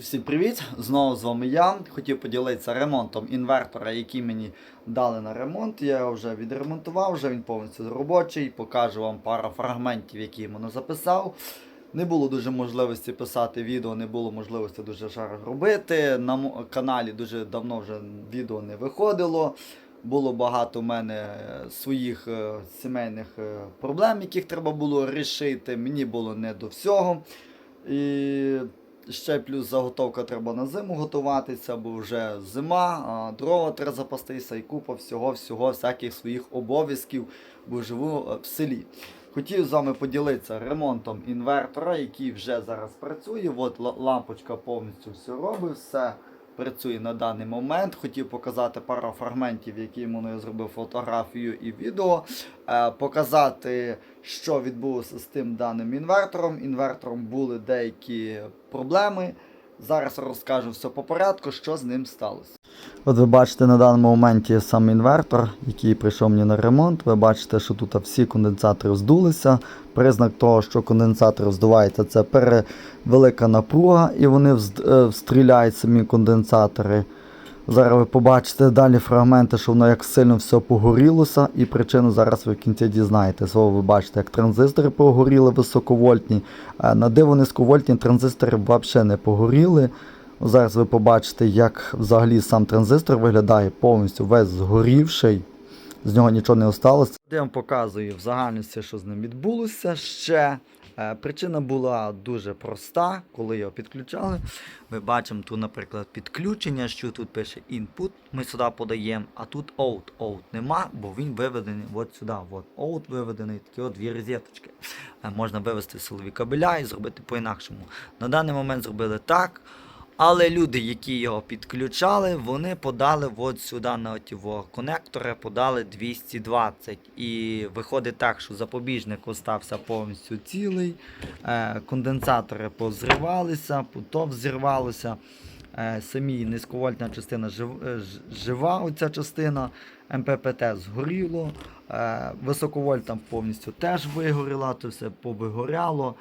Всім привіт! Знову з вами я. Хотів поділитися ремонтом інвертора, який мені дали на ремонт. Я його вже відремонтував, вже він повністю робочий. Покажу вам пару фрагментів, які я йому записав. Не було дуже можливості писати відео, не було можливості дуже шар робити. На каналі дуже давно вже відео не виходило. Було багато в мене своїх е, сімейних е, проблем, яких треба було рішити. Мені було не до всього. І ще плюс заготовка треба на зиму готуватися, бо вже зима, дрова треба запастися і купа всього-всього, всяких своїх обов'язків, бо живу е, в селі. Хотів з вами поділитися ремонтом інвертора, який вже зараз працює. От лампочка повністю все робить, все працює на даний момент. Хотів показати пару фрагментів, які я зробив фотографію і відео. Е, показати, що відбулося з тим даним інвертором. Інвертором були деякі проблеми. Зараз розкажу все по порядку, що з ним сталося. От ви бачите на даному моменті сам інвертор, який прийшов мені на ремонт. Ви бачите, що тут всі конденсатори здулися. Признак того, що конденсатор здувається, це перевелика напруга, і вони е, встріляють самі конденсатори. Зараз ви побачите далі фрагменти, що воно як сильно все погорілося, і причину зараз ви в кінці дізнаєтесь. Ви бачите, як транзистори погоріли високовольтні. А на диво низьковольтні транзистори взагалі не погоріли. Зараз ви побачите, як взагалі сам транзистор виглядає повністю весь згорівший. З нього нічого не осталося. Вам показую в загальності, що з ним відбулося ще. Е, Причина була дуже проста, коли його підключали. Ми бачимо тут, наприклад, підключення, що тут пише input, ми сюди подаємо, а тут out. Out нема, бо він виведений от сюди. От out виведений, такі от дві розеточки. Е, Можна вивести силові кабеля і зробити по-інакшому. На даний момент зробили так. Але люди, які його підключали, вони подали от сюди на ті во конектори, подали 220. І виходить так, що запобіжник остався повністю цілий, е, конденсатори позривалися, то взірвалося. Е, самі низьковольтна частина е, жива, оця частина, МППТ згоріло, високовольтна повністю теж вигоріла, то все повигоряло,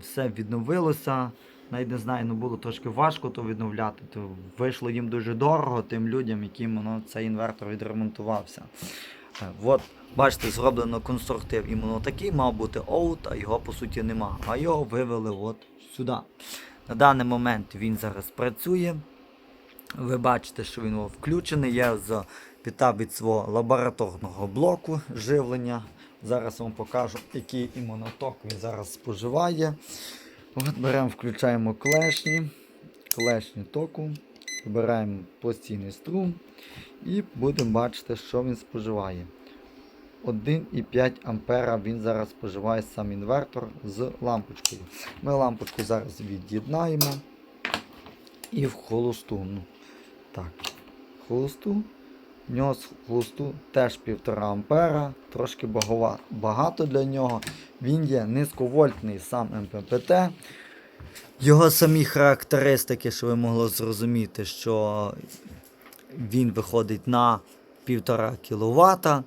все відновилося. Навіть не знаю, ну було трошки важко то відновляти. То вийшло їм дуже дорого тим людям, яким ну, цей інвертор відремонтувався. Е, От, бачите, зроблено конструктив іменно такий, мав бути оут, а його по суті нема. А його вивели от сюди. На даний момент він зараз працює. Ви бачите, що він включений. Я запитав від свого лабораторного блоку живлення. Зараз вам покажу, який імуноток він зараз споживає. От беремо, включаємо клешні, клешні току, вибираємо постійний струм і будемо бачити, що він споживає. 1,5 ампера він зараз споживає сам інвертор з лампочкою. Ми лампочку зараз від'єднаємо і в холосту. Ну, так, холосту. В нього з холосту теж 1,5 ампера, трошки багато для нього. Він є низьковольтний сам МППТ. Його самі характеристики, що ви могли зрозуміти, що він виходить на 1,5 кВт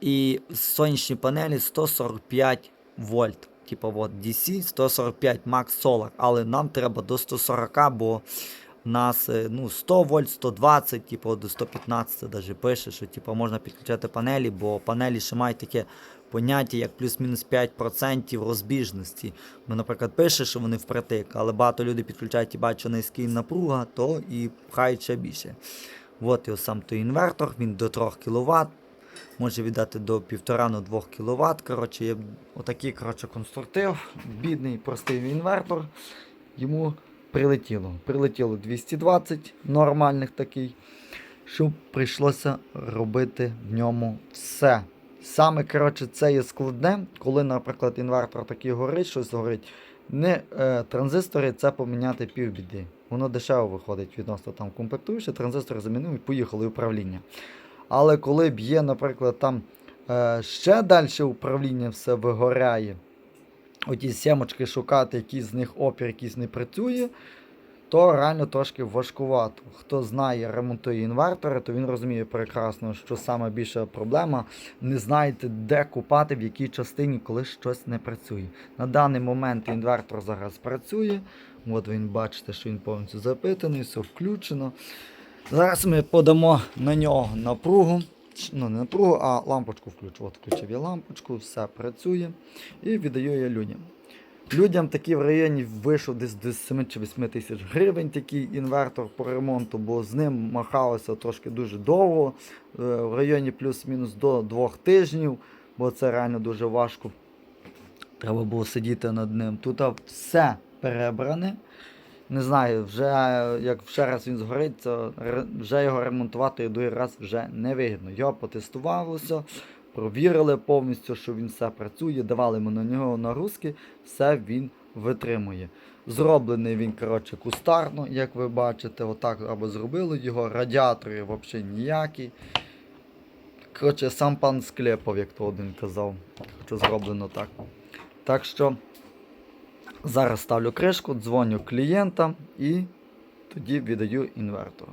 і сонячні панелі 145 вольт. Типу от DC 145 Max Solar, але нам треба до 140, бо нас е, ну, 100 вольт, 120, типу до 115 даже пише, що типу, можна підключати панелі, бо панелі ще мають таке поняття, як плюс-мінус 5% розбіжності. Ну, наприклад, пише, що вони впритик, але багато людей підключають і бачать низький напруга, то і пхають ще більше. От його сам той інвертор, він до 3 кВт, може віддати до 1,5-2 кВт. Коротше, є отакий коротше, конструктив, бідний, простий інвертор. Йому прилетіло. Прилетіло 220 нормальних такий, що прийшлося робити в ньому все. Саме коротше, це є складне, коли, наприклад, інвертор такий горить, щось горить. Не е, транзистори це поміняти півбіди. Воно дешево виходить відносно там комплектуючи, транзистори і поїхали управління. Але коли б'є, наприклад, там е, ще далі управління все вигоряє, оті сімочки шукати, які з них опір якийсь не працює, то реально трошки важкувато. Хто знає, ремонтує інвертори, то він розуміє прекрасно, що саме більша проблема не знаєте, де купати, в якій частині, коли щось не працює. На даний момент інвертор зараз працює. От він бачите, що він повністю запитаний, все включено. Зараз ми подамо на нього напругу. Ну, не напругу, а лампочку включу. От включив я лампочку, все працює. І віддаю я людям. Людям такий в районі вийшов десь до 7 чи 8 тисяч гривень такий інвертор по ремонту, бо з ним махалося трошки дуже довго, е, в районі плюс-мінус до 2 тижнів, бо це реально дуже важко. Треба було сидіти над ним. Тут все перебране. Не знаю, вже як ще раз він згорить, то вже його ремонтувати другий раз вже не вигідно. Його потестувалося, провірили повністю, що він все працює, давали ми на нього нагрузки, все він витримує. Зроблений він, коротше, кустарно, як ви бачите, отак або зробили його, радіатори взагалі ніякі. Коротше, сам пан Склепов, як то один казав, коротше, зроблено так. Так що зараз ставлю кришку, дзвоню клієнтам і тоді віддаю інвертору.